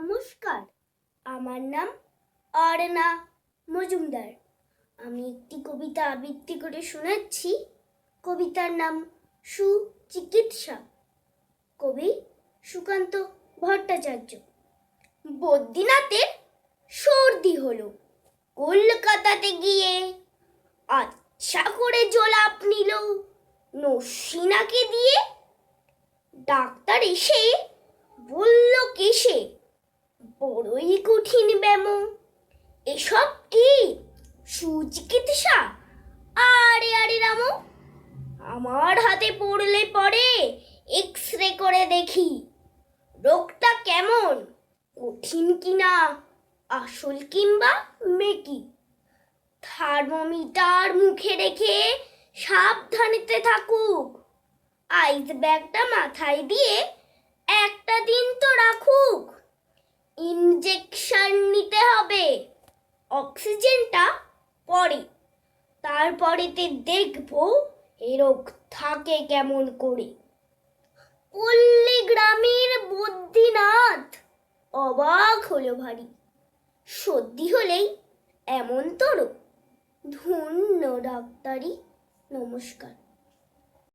নমস্কার। আমার নাম অরনা মজুমদার। আমি একটি কবিতা আবৃত্তি করে শোনাচ্ছি। কবিতার নাম সুচিকিৎসা। কবি সুকান্ত ভট্টাচার্য। বদ্রীনাথের সর্দি হলো। কলকাতাতে গিয়ে আচ্ছা করে জোলাপ নিল। নসিনাকে দিয়ে ডাক্তার এসে বলল, কেসে? বড়ই কঠিন ব্যাম। এসব কি? সুচিকিৎসা? আরে আরে, রাম, আমার হাতে পড়লে পরে এক্স রে করে দেখি। রোগটা কেমন? কঠিন কিনা? আসল কিংবা মেকি? থার্মোমিটার মুখে রেখে সাবধানেতে থাকুক। আইস ব্যাগটা মাথায় দিয়ে একটা অক্সিজেনটা পরে তারপরেতে দেখব এ রোগ থাকে কেমন করে। পল্লী গ্রামের বদ্রীনাথ। অবাক হলো ভারী। সর্দি হলেই এমন তর। ধন্য ডাক্তারি। নমস্কার।